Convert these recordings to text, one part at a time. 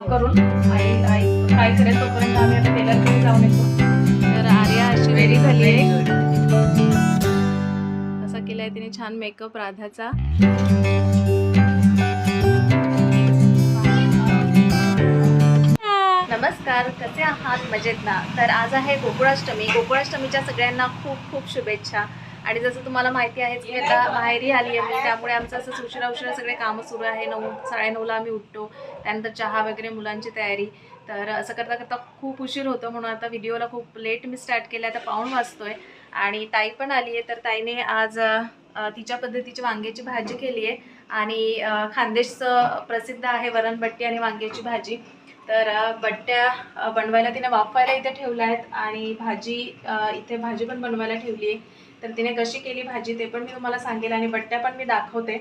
करून आई आई काय करेल तोपर्यंत आम्ही आता टेलरकडे जाऊन येतो. तर आर्या अशी रेडी झाली आहे. असा केलाय तिने छान मेकअप राधाचा. नमस्कार कसे आहात? मजेत ना? तर आज आहे गोकुळाष्टमी. गोकुळाष्टमीच्या सगळ्यांना खूप खूप शुभेच्छा. आणि जसं तुम्हाला माहिती आहेच की आता माहेरी आली आहे मी त्यामुळे आमचं असं उशिरा उशिरा सगळे कामं सुरू आहे. नऊ साडेनऊला आम्ही उठतो. त्यानंतर चहा वगैरे मुलांची तयारी. तर असं करता करता खूप उशीर होतो म्हणून आता व्हिडिओला खूप लेट मी स्टार्ट केला आता पाहून वाचतोय आणि ताई पण आली आहे तर ताईने आज तिच्या पद्धतीची वांग्याची भाजी केली आहे. आणि खानदेशचं प्रसिद्ध आहे वरणबट्टी आणि वांग्याची भाजी. तर बट्ट्या बनवायला तिने वाफायला इथे ठेवल्या आहेत आणि भाजी इथे भाजी पण बनवायला ठेवली आहे तर तिने कशी केली भाजी ते पण मी तुम्हाला सांगेल आणि बट्ट्या पण मी दाखवते.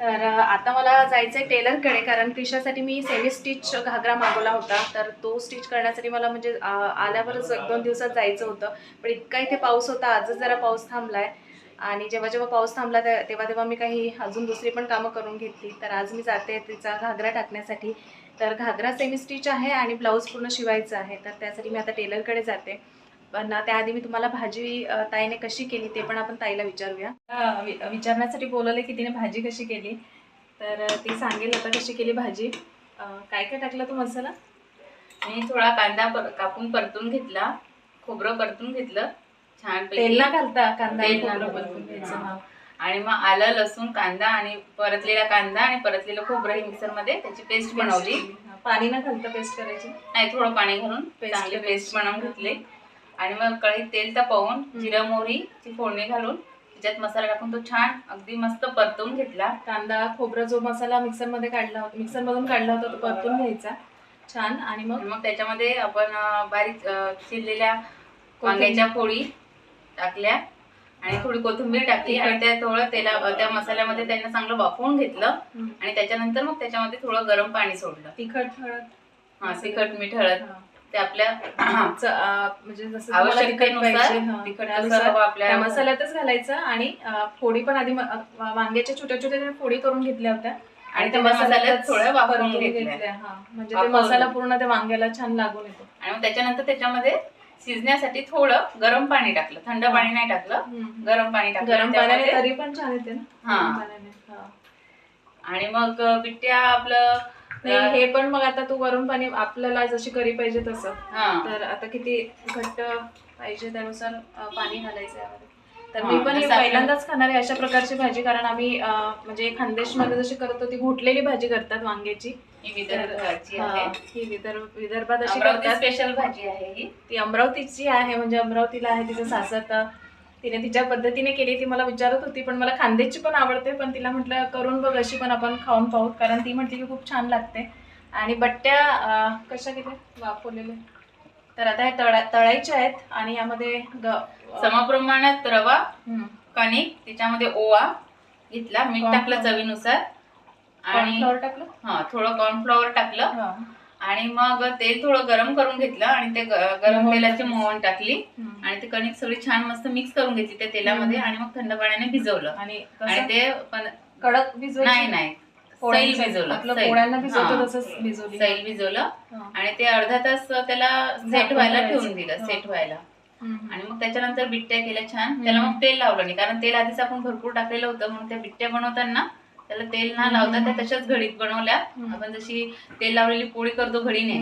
तर आता मला जायचं आहे टेलरकडे कारण क्रिशासाठी मी सेमी स्टिच घागरा मागवला होता. तर तो स्टिच करण्यासाठी मला म्हणजे आल्यावरच एक दोन दिवसात जायचं होतं. पण इतका इथे पाऊस होता. आजच जरा पाऊस थांबला आहे आणि जेव्हा जेव्हा पाऊस थांबला तेव्हा तेव्हा मी काही अजून दुसरी पण कामं करून घेतली. तर आज मी जाते तिचा घागरा टाकण्यासाठी. तर घागरा सेमी स्टिच आहे आणि ब्लाऊज पूर्ण शिवायचं आहे. तर त्यासाठी मी आता टेलरकडे जाते. पण त्याआधी मी तुम्हाला भाजी ताईने कशी केली ते पण आपण ताईला विचारूया. विचारण्यासाठी बोलवले की तिने भाजी कशी केली. तर ती सांगेल आता कशी केली भाजी. काय काय टाकलं तू मसाला? मी थोडा कांदा पर- कापून परतून घेतला. खोबरं परतून घेतलं. छान तेल ना घालता कांदा आणि. परतून हा. मग आलं लसूण कांदा आणि परतलेला कांदा आणि परतलेलं खोबरं हे मिक्सरमध्ये त्याची पेस्ट बनवली. हा, पाणी न घालता पेस्ट करायची? नाही थोडं पाणी घालून Paste चांगली करायची. पेस्ट बनवून घेतली. आणि मग कढईत तेल तापवून. जिरा मोहरीची फोडणी घालून त्याच्यात मसाला टाकून तो छान अगदी मस्त परतवून घेतला. कांदा खोबरं जो मसाला मिक्सरमध्ये काढला होता मिक्सर मधून काढला होता तो परतून घ्यायचा. छान. आणि मग? मग त्याच्यामध्ये आपण अं, बारीक अं, चिरलेल्या वांग्याच्या फोडी टाकल्या आणि थोडी कोथिंबीर टाकली आणि त्या थोडं तेला त्या मसाल्यामध्ये त्यांना चांगलं वाफवून घेतलं. आणि त्याच्यानंतर मग त्याच्यामध्ये थोडं गरम पाणी सोडलं. तिखट हळद. हा तिखट मीठ हळद. ते आपल्या म्हणजे जसं आपल्या मसाल्यातच घालायचं आणि फोडी पण आधी वांग्याच्या छोट्या छोट्या फोडी करून घेतल्या होत्या. आणि त्या मसाल्यात थोड्या वाफवून परतून घेतल्या. म्हणजे मसाला. पूर्ण त्या वांग्याला छान लागून येतो. आणि मग त्याच्यानंतर त्याच्यामध्ये शिजण्यासाठी थोडं गरम पाणी टाकलं. थंड. पाणी नाही टाकलं. गरम पाणी टाकलं. गरम पाण्याने. तरी पण छान येते ना. हा. आणि मग बिट्ट्या आपलं नाही हे पण मग आता तू गरम पाणी आपल्याला जशी करी पाहिजे तसं. हा. तर आता किती घट्ट पाहिजे त्यानुसार पाणी घालायचं तर मी पण पहिल्यांदाच खाणार आहे अशा प्रकारची भाजी कारण आम्ही म्हणजे खानदेशमध्ये जशी करतो ती घोटलेली भाजी करतात वांग्याची. ही विदर्भाची हा, आहे. ही विदर्भ विदर्भात अशी अमरावती करतात. स्पेशल भाजी आहे ही. ती अमरावतीची आहे म्हणजे अमरावतीला आहे तिचं सासर तर तिने तिच्या पद्धतीने केली ती मला विचारत होती पण मला खांद्याची पण आवडते पण तिला म्हटलं करून बघ अशी पण आपण खाऊन पाहू. कारण ती म्हटली की खूप छान लागते. आणि बट्ट्या अं, कशा केल्या? वाफवलेल्या. तर आता हे तळा तळायच्या आहेत आणि यामध्ये ग- समप्रमाणात रवा. कणिक त्याच्यामध्ये ओवा घेतला. मीठ टाकलं. चवीनुसार. आणि कॉर्नफ्लॉवर टाकलं हा थोडं कॉर्नफ्लॉवर टाकलं हा. आणि मग तेल थोडं गरम करून घेतलं आणि ते ग- गरम मोहन तेलाची टाकली. मोहन टाकली हम्म. आणि ते कणिक सगळी छान मस्त मिक्स करून घेतली त्या तेलामध्ये हम्म. आणि मग थंड पाण्याने भिजवलं आणि आणि कसं ते पण कडक भिजवायची नाही नाही सैल भिजवलं आपलं सैल. पोळ्यांना भिजवतो हा. तसंच भिजवली सैल भिजवलं हा. आणि ते अर्धा तास त्याला सेट झाकून व्हायला ठेवायचं. ठेवून दिलं हा. सेट व्हायला हम्म. आणि मग त्याच्यानंतर बिट्ट्या केल्या छान त्याला मग तेल लावलं नाही कारण तेल आधीच आपण भरपूर टाकलेलं होतं म्हणून त्या बिट्ट्या बनवताना त्याला तेल ना लावता त्या तशाच घडीत बनवल्या. आपण जशी तेल लावलेली पोळी करतो घडीने.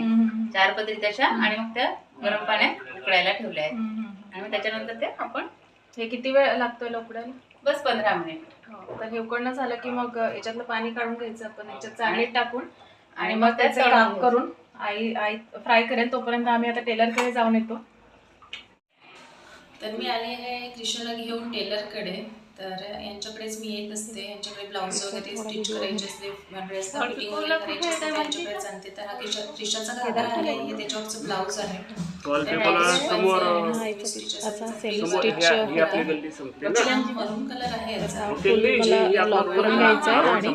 चार पदरी तशा आणि मग त्या गरम पाण्यात उकळायला ठेवल्या आहेत. आणि मग त्याच्यानंतर ते आपण हे किती वेळ लागतोय उकडायला बस पंधरा मिनिट हो, तर हे उकडणं झालं की मग याच्यातलं पाणी काढून घ्यायचं आपण याच्यात चांगलीत टाकून आणि मग त्याचे घ्यायचं. करून आई आई फ्राय करेल तोपर्यंत आम्ही आता टेलरकडे जाऊन येतो तर मी आले आहे क्रिशनला घेऊन टेलरकडे तर यांच्याकडेच मी येत असते. यांच्याकडे ब्लाऊज वगैरे स्टिच करायचे असते ड्रेसला फिटिंग वगैरे करायची असते त्यांच्याकडेच आणते. तर हा क्रिशा क्रिशाचा घागरा आहे हे त्याच्यावरचं ब्लाऊज आहे. वॉलपेपरला समोर असा सेम समोर स्टिच आपली गल्ली संपते ना? मरून कलर आहे. याचा ही. करून घ्यायचा आणि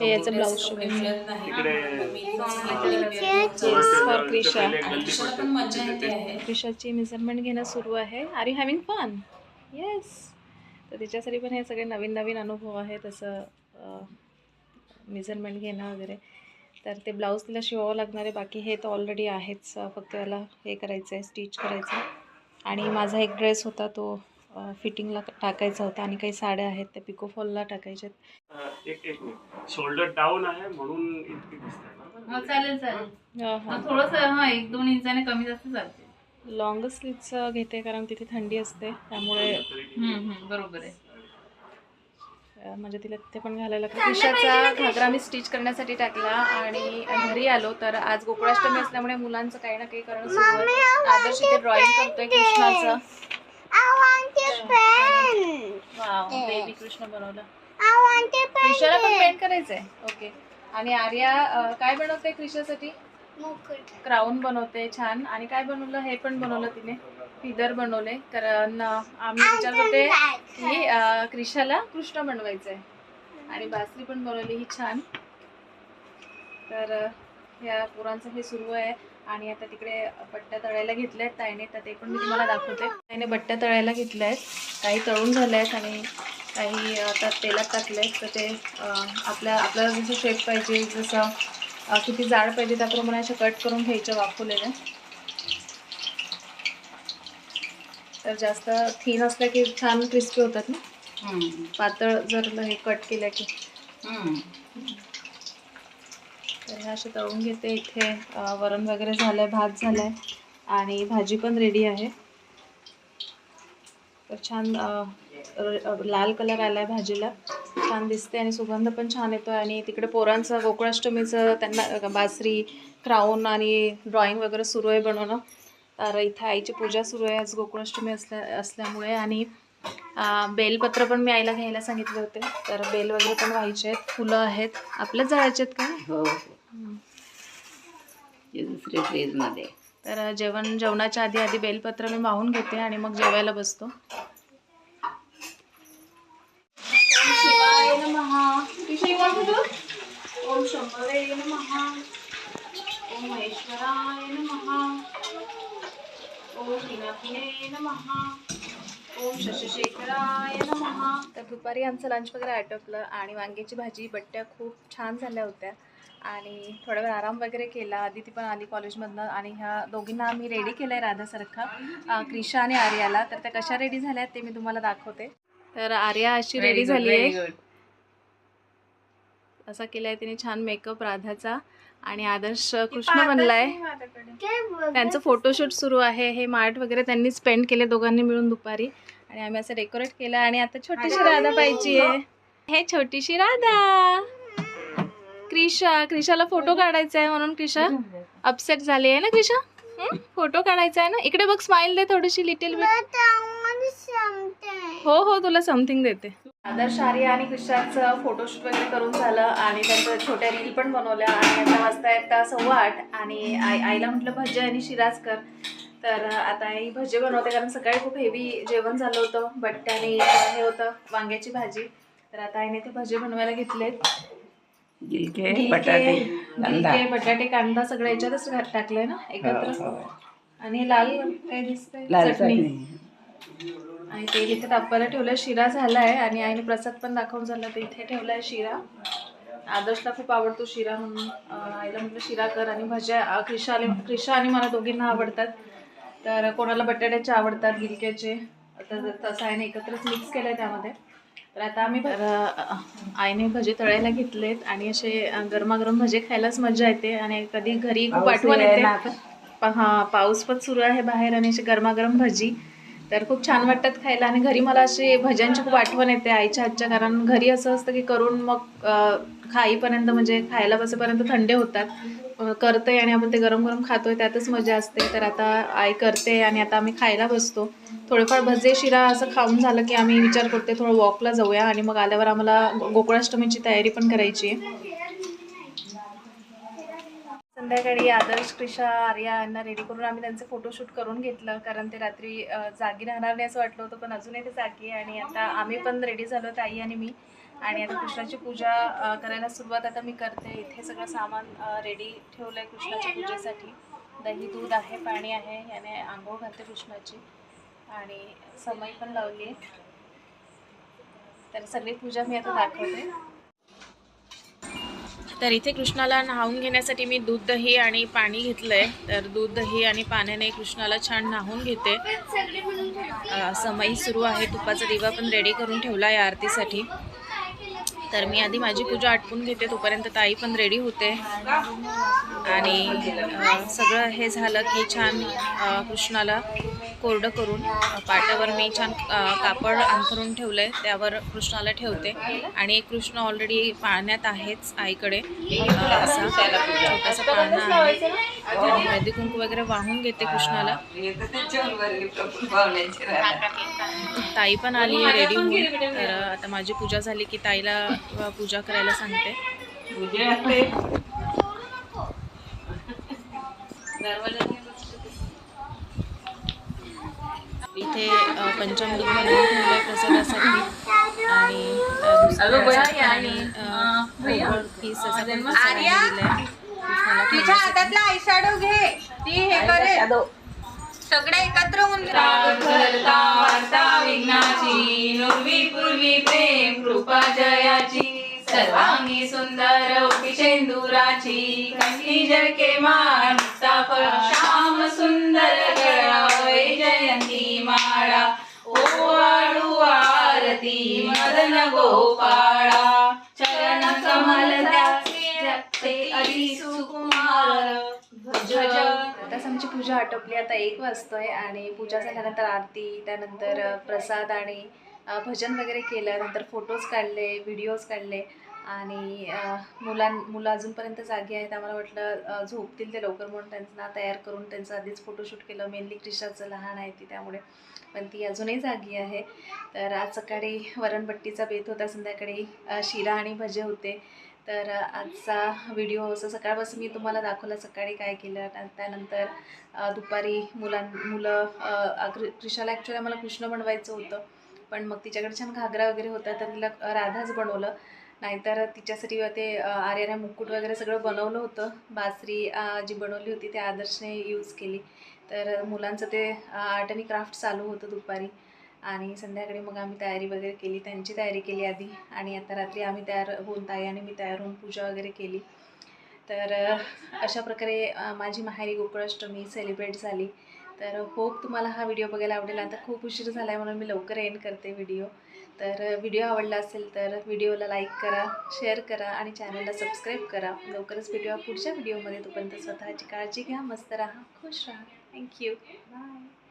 हे याचं. ब्लाऊज फॉर क्रिशा क्रिशाची मेजरमेंट घेणं सुरू आहे. Are you having fun yes तर तिच्यासाठी पण हे सगळे नवीन नवीन अनुभव आहेत असं मेजरमेंट घेणं वगैरे. तर ते ब्लाऊज तिला शिवावं लागणार आहे. बाकी हे तर ऑलरेडी आहेच. फक्त याला हे करायचं आहे स्टिच करायचं आहे आणि माझा एक ड्रेस होता तो फिटिंगला टाकायचा होता. आणि काही साड्या आहेत त्या पिकोफॉलला टाकायच्या एक एक शोल्डर डाऊन आहे म्हणून? हो चालेल चालेल. थोडंसं हा एक दोन इंचाने कमी जास्त चालते. लॉंग स्लीवचं घेते कारण तिथे थंडी असते त्यामुळे बरोबर आहे. म्हणजे तिला तिथे पण घालायला लागतं. कृष्णाचा घागरा मी स्टिच करण्यासाठी टाकला आणि घरी आलो तर आज गोकुळाष्टमी असल्यामुळे मुलांचं काही ना काही करणं सुरू आदर्श इथे ड्रॉइंग करतोय कृष्णाचं. बेबी कृष्ण बनवलं. पण पेंट करायचंय. ओके आणि आर्या काय बनवते कृष्णासाठी मुकुट. क्राऊन बनवते छान. आणि काय बनवलं? हे पण बनवलं तिने. फिदर बनवले. कारण आम्ही विचार करते की क्रिशाला कृष्ण बनवायचंय. आणि बासरी पण बनवली ही छान. तर या पोरांचं हे सुरू आहे. आणि आता तिकडे बट्ट्या तळायला घेतल्या आहेत ताईने. तर ते पण मी तुम्हाला दाखवते. ताईने बट्ट्या तळायला घेतल्या आहेत काही तळून झाल्या आहेत आणि काही आता तेलात टाकले आहेत तर ते आपल्या आपल्याला जसं शेप पाहिजे जसं किती जाड पाहिजे त्याप्रमाणे अशा कट करून घ्यायच्या वाफवलेल्या तर जास्त थीन असल्या की छान क्रिस्पी होतात ना? पातळ जर हे कट केल्या की. तर हे असे तळून घेते. इथे वरण वगैरे झालंय भात झालाय आणि भाजी पण रेडी आहे. तर छान लाल कलर आलाय भाजीला. छान दिसते आणि सुगंध पण छान येतो आणि तिकडे पोरांचं गोकुळाष्टमीचं त्यांना बासरी क्राऊन आणि ड्रॉइंग वगैरे सुरू आहे बनवणं. तर इथे आईची पूजा सुरू आहे आज गोकुळाष्टमी असल्या असल्यामुळे आणि बेलपत्र पण मी आईला घ्यायला सांगितले होते. तर बेल वगैरे पण व्हायचे आहेत फुलं आहेत. आपल्याच जळायचे आहेत का? हो. फ्रीजमध्ये तर जेवण जेवणाच्या आधी आधी बेलपत्र मी वाहून घेते आणि मग जेवायला बसतो ओम ओम शशिशेखराय नमः. तर दुपारी आमचं लंच वगैरे आटोपलं आणि वांग्याची भाजी बट्ट्या खूप छान झाल्या होत्या. आणि थोडा वेळ आराम वगैरे केला. आदिती पण आली कॉलेजमधनं आणि ह्या दोघींना आम्ही रेडी केलं आहे राधासारखा क्रिशा आणि आर्याला. तर त्या कशा रेडी झाल्या ते मी तुम्हाला दाखवते. तर आर्या अशी रेडी झाली आहे. असा केला आहे तिने छान मेकअप राधाचा आणि आदर्श कृष्ण बनलाय. त्यांचं फोटोशूट सुरू आहे. हे मार्ट वगैरे त्यांनी स्पेंड केले दोघांनी मिळून दुपारी. आणि आम्ही असं डेकोरेट केलं आणि आता छोटीशी राधा पाहिजे. हे छोटीशी राधा. क्रिशा क्रिशाला फोटो काढायचा आहे म्हणून क्रिशा अपसेट झाली आहे ना क्रिशा? फोटो काढायचा आहे ना? इकडे बघ स्माइल दे थोडीशी लिटिल बिट. हो हो तुला समथिंग देते. आदर्श आर्या आणि कृष्णाचं फोटोशूट वगैरे करून झालं आणि त्यांच्या छोट्या रील पण बनवल्या आणि आता वाजता येता सव्वा आठ आणि आई आईला म्हटलं भजे आणि शिराज कर तर आता आई भजे बनवते कारण सकाळी खूप हेवी जेवण झालं होतं बट्ट्याने हे होतं वांग्याची भाजी. तर आता आईने ते भजे बनवायला घेतलेत गिलके बटाटे कांदा. गिलके, बटाटे कांदा सगळं याच्यातच घात- टाकलंय ना हो, एकत्र. हो. आणि लाल काय दिसतंय चटणी. आणि ते इथे तापायला ठेवलं शिरा झालाय आणि आईने प्रसाद पण दाखवून झाला तर इथे ठेवलाय शिरा. आदर्शला खूप आवडतो शिरा म्हणून. आईला म्हटलं शिरा कर आणि भज्या क्रिशा आणि क्रिशा आणि मला दोघींना आवडतात. तर कोणाला बटाट्याचे आवडतात गिलक्याचे तर तसं आईने एकत्रच मिक्स केलंय त्यामध्ये. तर आता आम्ही आईने भजे तळायला घेतलेत आणि असे गरमागरम भजे खायलाच मजा येते आणि कधी घरी खूप आठवण येते. हा पाऊस पण सुरू आहे बाहेर आणि अशी गरमागरम भजी. तर खूप छान वाटतात खायला. आणि घरी मला अशी भज्यांची खूप आठवण येते आईच्या हातच्या. कारण घरी असं असतं की करून मग खाईपर्यंत म्हणजे खायला बसेपर्यंत थंडे होतात. करते आणि आपण ते गरम गरम खातोय त्यातच मजा असते. तर आता आई करते आणि आता आम्ही खायला बसतो. थोडेफार भजे शिरा असं खाऊन झालं की आम्ही विचार करते थोडं वॉकला जाऊया. आणि मग आल्यावर आम्हाला गोकुळाष्टमीची तयारी पण करायची आहे. संध्याकाळी आदर्श क्रिशा आर्या यांना रेडी करून आम्ही त्यांचे फोटोशूट करून घेतलं. कारण ते रात्री जागी राहणार नाही असं वाटलं होतं पण अजूनही ते जागी आणि आता आम्ही पण रेडी झालो ताई आणि मी. आणि आता कृष्णाची पूजा करायला सुरुवात आता मी करते. इथे सगळं सामान रेडी ठेवलं आहे कृष्णाच्या पूजेसाठी. दही दूध आहे पाणी आहे याने आंघोळ घालते कृष्णाची. आणि समय पण लावली आहे. तर सगळी पूजा मी आता दाखवते. तर इथे कृष्णाला न्हावून घेण्यासाठी मी दूध दही आणि पाणी घेतलं आहे तर दूध दही आणि पाण्याने कृष्णाला छान न्हावून घेते. सगळे समई सुरू आहे. तुपाचा दिवा पण रेडी करून ठेवला आहे आरतीसाठी. तर मी आधी माझी पूजा आटपून घेते. तोपर्यंत ताई पण रेडी होते. आणि सगळं हे झालं की छान कृष्णाला कोरडं करून अ, पाटावर मी छान कापड अंथरून ठेवलं आहे त्यावर कृष्णाला ठेवते. आणि कृष्ण ऑलरेडी पाळण्यात आहेच आईकडे. असा छोटासा पाळणा आहे. हळदी कुंकू वगैरे वाहून घेते कृष्णाला. ताई पण आली आहे रेडी होऊन. तर आता माझी पूजा झाली की ताईला पूजा करायला सांगते. इथे पंचामृत बनवून प्रसादासाठी आणि तिच्या. हातातला आयशॅडो घे. ती हे करेल. सगळे एकत्र होऊन विघ्नाची नुर्वी पूर्वी प्रेम कृपा जयाची सर्वांगी सुंदर शेंदुराची कंठी जळके मान श्याम सुंदर गळा वै माळा ओवाळू आरती मदन गोपाळा चरण कमल सुकुमार आताच आमची पूजा आटोपली. आता एक वाजतोय आणि पूजा झाल्यानंतर आरती त्यानंतर प्रसाद आणि भजन वगैरे केलं नंतर फोटोज काढले व्हिडिओज काढले. आणि मुलां मुलं अजूनपर्यंत जागी आहेत. आम्हाला वाटलं झोपतील ते लवकर म्हणून त्यांना तयार करून त्यांचं आधीच फोटोशूट केलं. मेनली क्रिशाचं लहान आहे ती त्यामुळे. पण ती अजूनही जागी आहे. तर आज सकाळी वरणपट्टीचा बेत होता. संध्याकाळी शिरा आणि भजे होते. तर आजचा व्हिडिओ असं सकाळपासून मी तुम्हाला दाखवला सकाळी काय केलं. त्यानंतर दुपारी मुलां मुलं क्रिशाला कृषाला ॲक्च्युली आम्हाला कृष्ण बनवायचं होतं. पण मग तिच्याकडे छान घागरा वगैरे होता. तर तिला राधाच बनवलं. नाहीतर तिच्यासाठी ते अ, मुकुट वगैरे सगळं बनवलं होतं. बासरी जी बनवली होती ते आदर्शने यूज केली. तर मुलांचं ते आर्ट आणि क्राफ्ट चालू होतं दुपारी. आणि संध्याकाळी मग आम्ही तयारी वगैरे केली. त्यांची तयारी केली आधी. आणि आता रात्री आम्ही तयार होऊन ताई आणि मी तयार होऊन पूजा वगैरे केली. तर अशा प्रकारे माझी माहेरी गोकुळाष्टमी सेलिब्रेट झाली. तर होप तुम्हाला हा व्हिडिओ बघायला आवडेल. आता खूप उशीर झाला आहे म्हणून मी लवकर एंड करते व्हिडिओ. तर व्हिडिओ आवडला असेल तर व्हिडिओला लाईक करा शेअर करा आणि चॅनलला सबस्क्राईब करा. लवकरच भेटूया पुढच्या व्हिडिओमध्ये. तोपर्यंत स्वतःची काळजी घ्या मस्त राहा खुश राहा. Thank you bye